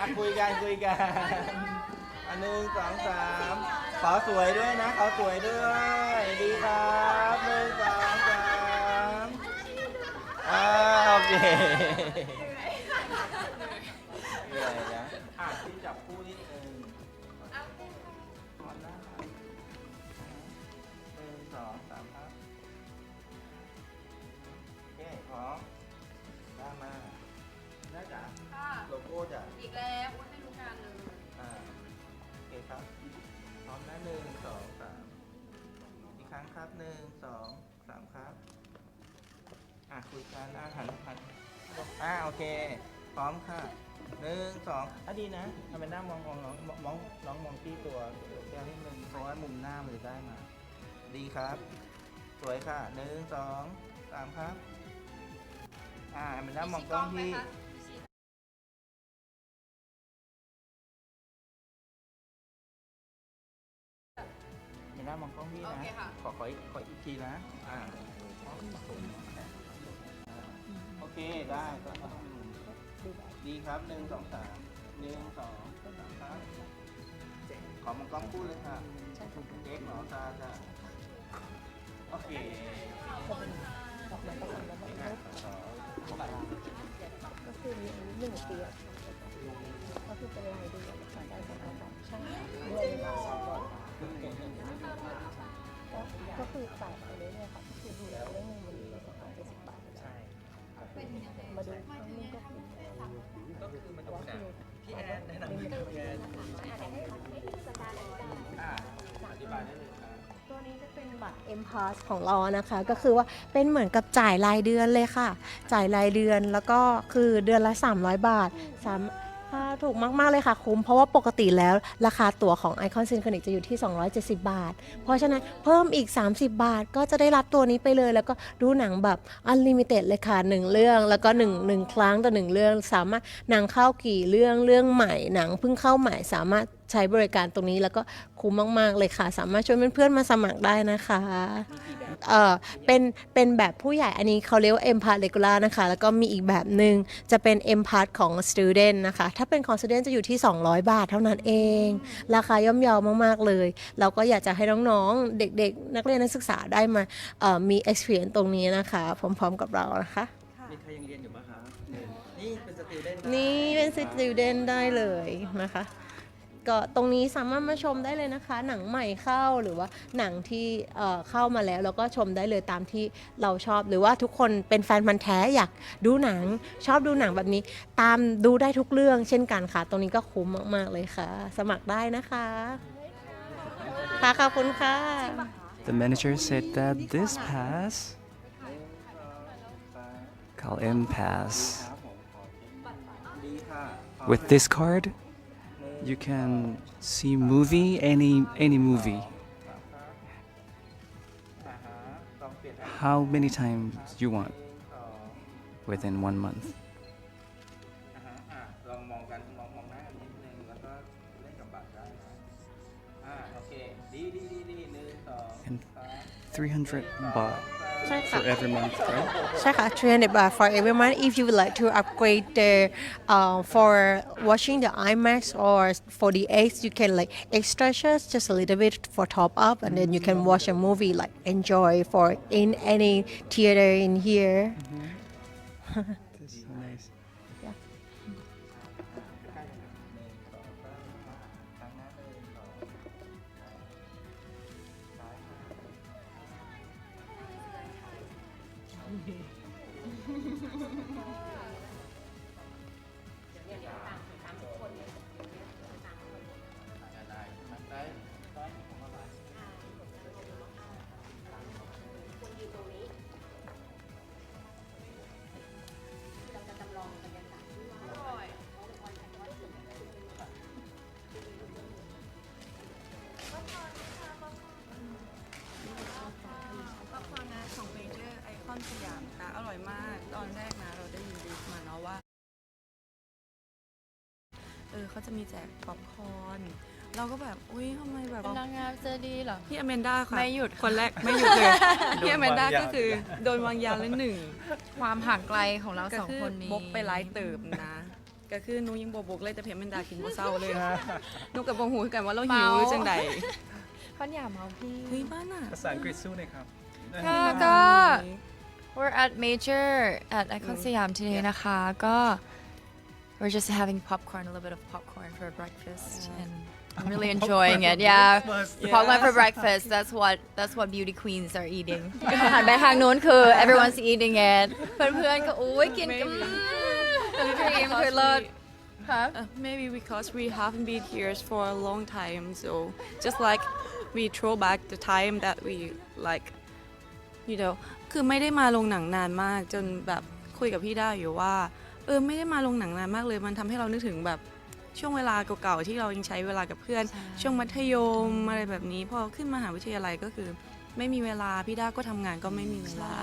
อะคุยกันคุยกันอันหนึ่งสองสามขอสวยด้วยนะขอสวยด้วย ดีครับหนึ่งสองสามอ่าโอเค อ่าโอเค พร้อมค่ะหนึ่งสองอะดีนะทำเป็นหน้ามองมองน้องมองมองน้องมองที่ตัวแก้วนิดนึงเพราะว่ามุมหน้ามันจะได้มา ดีครับ สวยค่ะหนึ่งสองสามครับ อ่าเป็นหน้ามองกล้องที่มีชี้ไหมคะมีชี้มีหน้ามองกล้องพี่โอนะเคค่ะขอขออีกขออีกทีนะ อ่าโอ เคได้ก็ดีครับหนึ่งสองสามหนึ่งสองสามครับขอมองกล้องพูดเลยค่ะเด็กหมอตาจ้ะโอเคอะขอก็คือมีอายุหนึ่งปีอะค่ะก็คือเป็นรายเดือนค่ะได้สองพันใช่เดือนละสองร้อยก็ก็คือจ่ายไปเรื่อยๆค่ะก็คือดูแลเรื่องเงิน มาดูครั้งนึงก็คือก็คือมันแต่ว่าคือพี่แอนแนะนำพี่แอนอ่าอธิบายได้เลยครับตัวนี้จะเป็นบัตร M Pass ของเรานะคะ ก็คือว่าเป็นเหมือนกับจ่ายรายเดือนเลยค่ะ จ่ายรายเดือนแล้วก็คือเดือนละ 300 บาทสาม ถูกมาก ๆ เลยค่ะคุ้ม เพราะว่าปกติแล้วราคาตั๋วของ Icon Synchronic จะอยู่ที่ 270 บาท เพราะฉะนั้นเพิ่มอีก 30 บาทก็จะได้รับตัวนี้ไปเลย แล้วก็ดูหนังแบบ Unlimited เลยค่ะ 1 เรื่องแล้วก็1 1ครั้งต่อ1เรื่อง สามารถหนังเข้ากี่เรื่องเรื่องใหม่หนังเพิ่งเข้าใหม่สามารถใช้บริการตรงนี้แล้วก็คุ้มมาก ๆ เลยค่ะ สามารถชวนเพื่อนๆมาสมัครได้นะคะ เออเป็นเป็นแบบผู้ใหญ่อันนี้เขาเรียกว่า M Part Regular นะคะ แล้วก็มีอีกแบบหนึ่งจะเป็น M Part ของ Student นะคะ ถ้าเป็นของ Student จะอยู่ที่ 200 บาทเท่านั้นเอง ราคาย่อมเยาวมาก ๆ เลย เราก็อยากจะให้น้องๆ เด็กๆ นักเรียนนักศึกษาได้มาเอ่อมี experience ตรงนี้นะคะ พร้อมๆกับเรานะคะ มีใครยังเรียนอยู่ไหมคะนี่เป็นสติวเดนนี่เป็น Student ได้เลยนะคะ ก็ตรงนี้สามารถมาชมได้เลยนะคะ หนังใหม่เข้าหรือว่าหนังที่เข้ามาแล้วแล้วก็ชมได้เลยตามที่เราชอบหรือว่าทุกคนเป็นแฟนพันธ์แท้อยากดูหนังชอบดูหนังแบบนี้ ตามดูได้ทุกเรื่องเช่นกันค่ะ ตรงนี้ก็คุ้มมาก ๆ เลยค่ะ สมัครได้นะคะค่ะขอบคุณค่ะ The manager said that this pass, called M Pass, with this card, you can see movie any any movie. How many times you want within one month? And 300 baht ใช่ค่ะ for every month, right? ใช่ค่ะ300 baht for every month if you would like to upgrade the uh, for watching the IMAX or 48 you can like extra charge just a little bit for top up and then you can watch a movie like enjoy for in any theater in here ไมนะอร่อยมาก ตอนแรกนะเราได้ยินดีมาเนาะว่า เออเขาจะมีแจกป๊อปคอร์นเราก็แบบอุ้ยทำไมแบบเป็นนางงามเจอดีเหรอ พี่อเมนด้าค่ะไม่หยุด คนแรกไม่หยุดเลย พี่อเมนด้าก็คือโดนวางยาแล้วหนึ่งความห่างไกลของเราก็สองคือคนนี้บกไปไลฟ์เติบนะ ก็คือหนูยังบ่บกเลยแต่เพมมันดากินบ่เศร้าเลยหนูกับบ่ฮู้คือกันว่าเราหิวหรือจังใดพันอย่าเมาพี่เฮ้ยบ้านน่ะภาษาอังกฤษสู้หน่อยครับก็ก็ we're at major at Icon Siam today นะคะก็ we're just having popcorn a little bit of popcorn for breakfast and I'm really enjoying it yeah popcorn for breakfast that's what that's what beauty queens are eating หันไปทางนู้นคือ everyone's eating it เพื่อนๆก็อุ้ยกินกัน Maybe. ครีมคือเลิศฮะ Uh, maybe because we haven't been here for a long time, so just like we throw back the time that we like, you know คือไม่ได้มาลงหนังนานมาก จนแบบคุยกับพี่ได้อยู่ว่า เออไม่ได้มาลงหนังนานมากเลย มันทำให้เรานึกถึงแบบช่วงเวลาเก่าๆที่เรายังใช้เวลากับเพื่อน ช่วงมัธยมอะไรแบบนี้พอขึ้นมหาวิทยาลัยก็คือ ไม่มีเวลาพี่ด้าก็ทำงานก็ไม่มีเวลา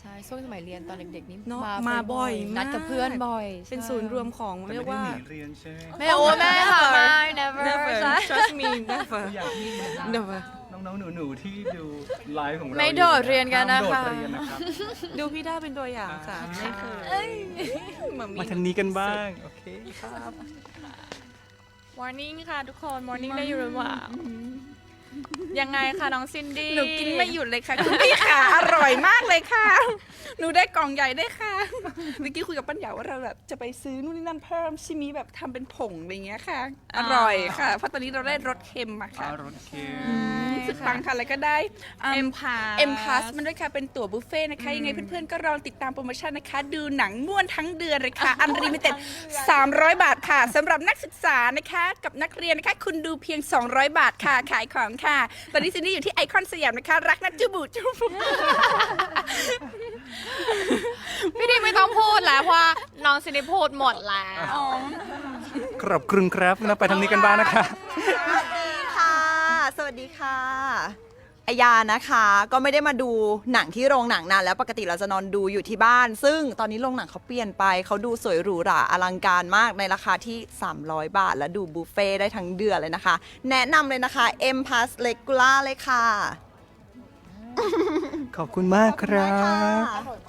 ใช่ช่วงสมัยเรียนตอนเด็กๆนี่เนอะมาบ่อยนัดกับเพื่อนมากบ่อย เป็นศูนย์รวมของแต่เรีไม่ยกได้ว่าหนีเรียนใช่ไหมแม่โอ้แม่ค่ะไม่ never never ใช่ trust me never ตัวอย่างที่ never น้องๆหนูๆที่ดูไลฟ์ของเราไม่โดดเรียนกันนะคะ ห้ามโดดเรียนนะครับ ดูพี่ด้าเป็นตัวอย่างค่ะไม่เคยมามีมาทางนี้กันบ้าง โอเคครับ Morning ค่ะทุกคน Morning ได้อยู่หรือเปล่า ยังไงคะน้องซินดี้หนูกินไม่หยุดเลยค่ะคุณพี่ค่ะ อร่อยมากเลยค่ะ หนูได้กล่องใหญ่ได้วยค่ะเมื่อกี้คุยกับปัญญาว่าเราแบบจะไปซื้อนู่นนี่นั่นเพิ่มชิมีแบบทำเป็นผงอะไรเงี้ยค่ะ อร่อยค่ะ เพราะตอนนี้เราได้รสเค็มมาค่ะ อารถเค็ม สุดปังค่ะ แล้วก็ได้เอ็มพาเอ็มพาสมันด้วยค่ะ เป็นตั๋วบุฟเฟ่ต์นะคะ ยังไงเพื่อนๆ ก็ลองติดตามโปรโมชั่นนะคะ ดูหนังม่วนทั้งเดือนเลยค่ะ อันลิมิเต็ด 300 บาทค่ะสำหรับนักศึกษานะคะ กับนักเรียนนะคะ คุณดูเพียง 200 บาทค่ะ ขายของค่ะตอนนี้ซินดี้อยู่ที่ไอคอนสยามนะคะ รักนะจูบุจูบุพี่ดีไม่ต้องพูดแล้วเพราะว่าน้องซินดี้พูดหมดแล้วขอบคุณครับนะไปทางนี้กันบ้างนะคะสวัสดีค่ะ สวัสดีค่ะ อายานะคะ ก็ไม่ได้มาดูหนังที่โรงหนังนานแล้วปกติเราจะนอนดูอยู่ที่บ้าน ซึ่งตอนนี้โรงหนังเขาเปลี่ยนไป เขาดูสวยหรูหราอลังการมากในราคาที่ 300 บาท และดูบุฟเฟ่ได้ทั้งเดือนเลยนะคะ แนะนำเลยนะคะ M Plus Regular เลยค่ะ ขอบคุณมากครับ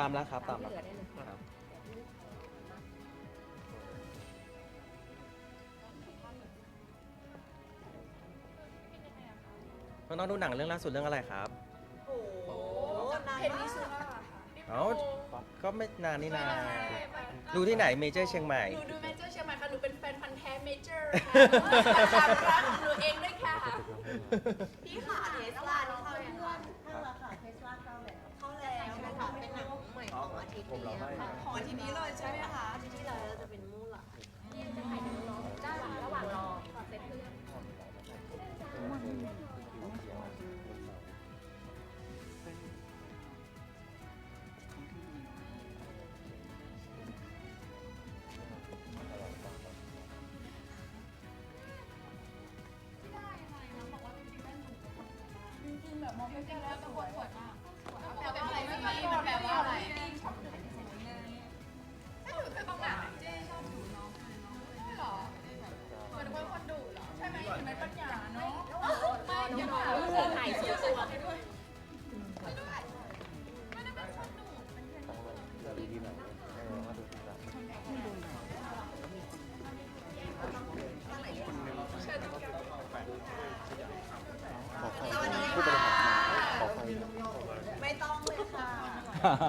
ตามแล้วครับตามแล้วครับน้องๆดูหนังเรื่องล่าสุดเรื่องอะไรครับโอ้โหเพนนิซูล่าเอ้า ก็ไม่นานนี่นาดูที่ไหนเมเจอร์เชียงใหม่ หนูดูเมเจอร์เชียงใหม่ค่ะ หนูเป็นแฟนพันธ์แท้เมเจอร์ค่ะร้านของหนูเองด้วยค่ะ พี่ค่ะเทสลา ผมเราไม่ขอทีนี้เลยใช่ไหมคะทิตย์ที่แล้วจะเป็นมู่หลักนี่จะถ่ายน้องๆด้ระหว่างรอเซตเพื่อน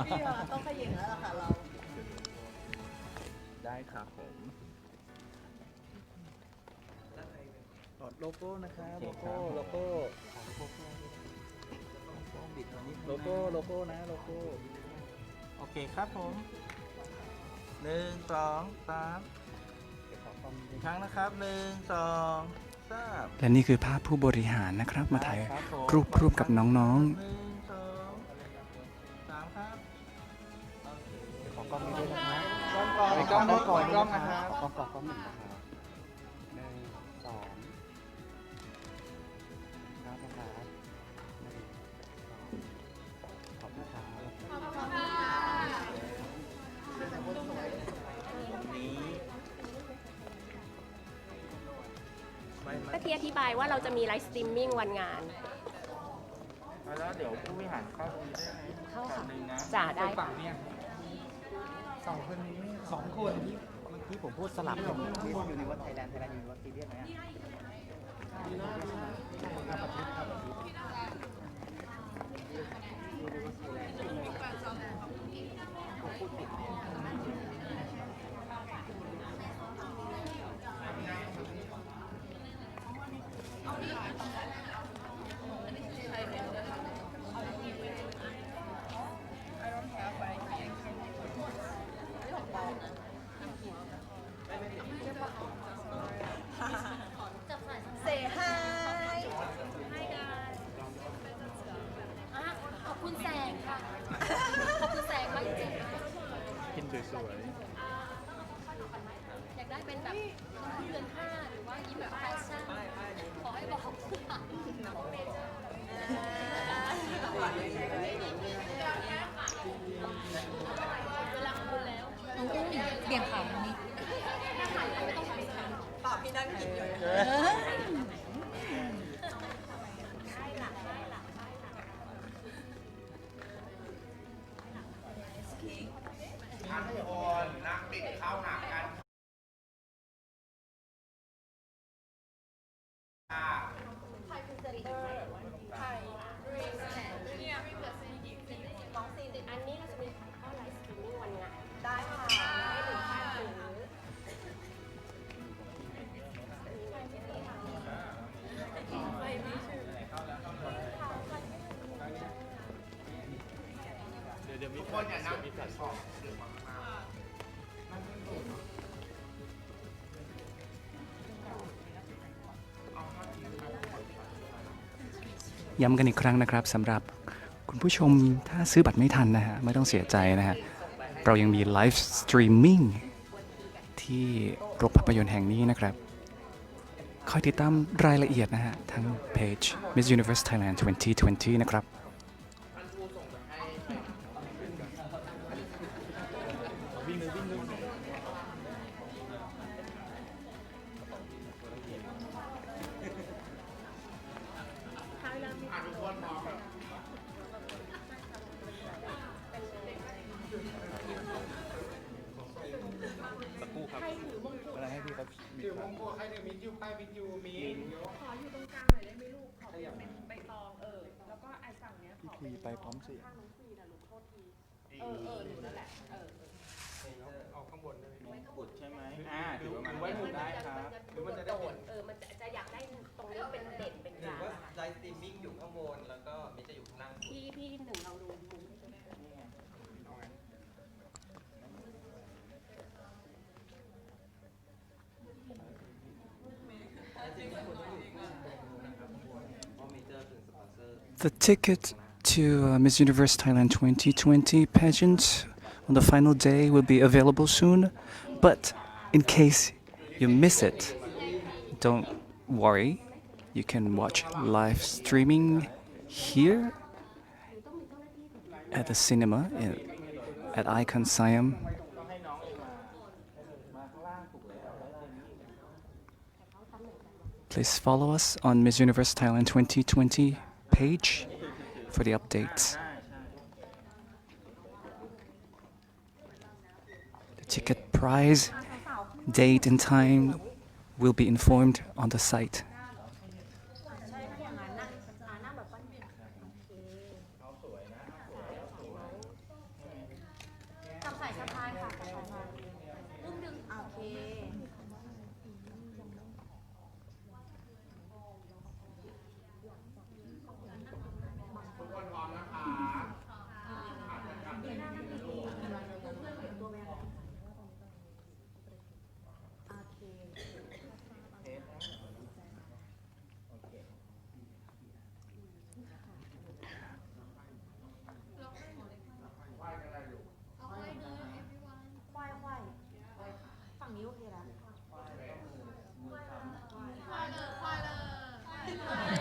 พี่ว่าต้องขยิงแล้วล่ะค่ะเรา ได้ครับผมโลโก้นะครับโลโก้โลโก้โลโก้โลโก้นะโลโก้โอเคครับผมหนึ่งสองสามอีกครั้งนะครับหนึ่งสองสามและนี่คือภาพผู้บริหารนะครับ มาถ่ายครับผมรูปร่วมกับน้องหนึ่งสอง กล้องนะครับกล้องกล้องกล้องหนึ่งนะครับหนึ่งสองครับนะครับหนึ่งสองขอบคุณครับนี้ไม่ไม่ก็ที่อธิบายว่าเราจะมีไลฟ์สตรีมมิ่งวันงาน แล้วเดี๋ยวผู้วิหารเข้าตรงได้ไหมเข้าค่ะ จ่าได้ ฝั่งเนี้ยสองคนนี้ สองคนที่เมื่อกี้ผมพูดสลับกันอยู่ในวัดไทยแลนด์ไทยแลนด์อยู่ในวัดซีเรียสไหมอะเซ คุณแสงค่ะขอบคุณแสงมากจริงๆกินสวยอยากได้เป็นแบบเดือนห้าหรือว่ายิ้มแบบแฟชั่นขอให้บอกอัน ย้ำกันอีกครั้งนะครับสำหรับคุณผู้ชมถ้าซื้อบัตรไม่ทันนะฮะ ไม่ต้องเสียใจนะฮะ เรายังมีไลฟ์สตรีมมิ่งที่โรงภาพยนตร์แห่งนี้นะครับ คอยติดตามรายละเอียดนะฮะทางเพจ Miss Universe Thailand 2020 นะครับ ขออยู่ตรงกลางหน่อยได้ไหมลูก ขอเป็นเป็นใบตองเออ แล้วก็ไอ้ฝั่งเนี้ยขอพี่ทีไปพร้อมเสียง ข้างน้องฟีนะลูกโทษที เออเออหนูนั่นแหละ เออ The ticket to uh, Miss Universe Thailand 2020 pageant on the final day will be available soon. But in case you miss it, don't worry. You can watch live streaming here at the cinema in, at Icon Siam. Please follow us on Miss Universe Thailand 2020 page for the updates. The ticket price, date, and time will be informed on the site. 快乐。快乐快乐。